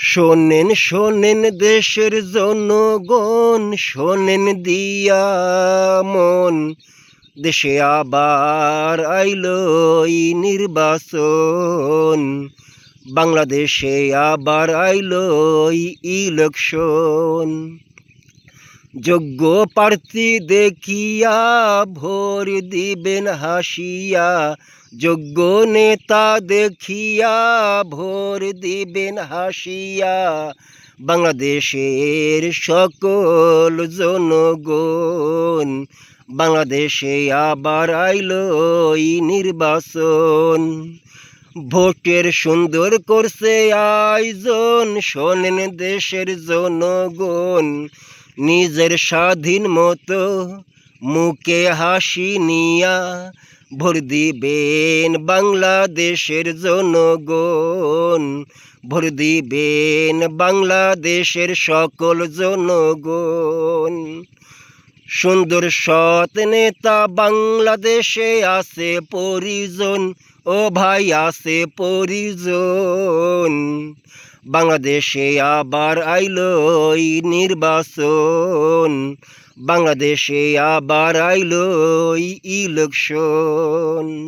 শোনেন শোনেন দেশের জনগণ, শোনেন দিয়া মন। দেশে আবার আইল নির্বাচন। বাংলাদেশে আবার আইল ইলেকশন। যোগ্য প্রার্থী দেখিয়া ভোর দিবেন হাসিয়া। যোগ্য নেতা দেখিয়া ভোর দিবেন হাসিয়া। বাংলাদেশের সকল জনগণ, বাংলাদেশে আবার আইল নির্বাচন। ভোটের সুন্দর করছে আয়োজন, শোনেন দেশের জনগণ। নিজের স্বাধীন মতো মুখে হাসি নিয়া ভোট দিবেন বাংলাদেশের জনগণ। ভোট দিবেন বাংলাদেশের সকল জনগণ। সুন্দর সৎ নেতা বাংলাদেশে আছে পরিজন, ও ভাই আছে পরিজন। বাংলাদেশে আবার আইলো নির্বাসন নির্বাচন। বাংলাদেশে আবার আইলো ইলেকশন।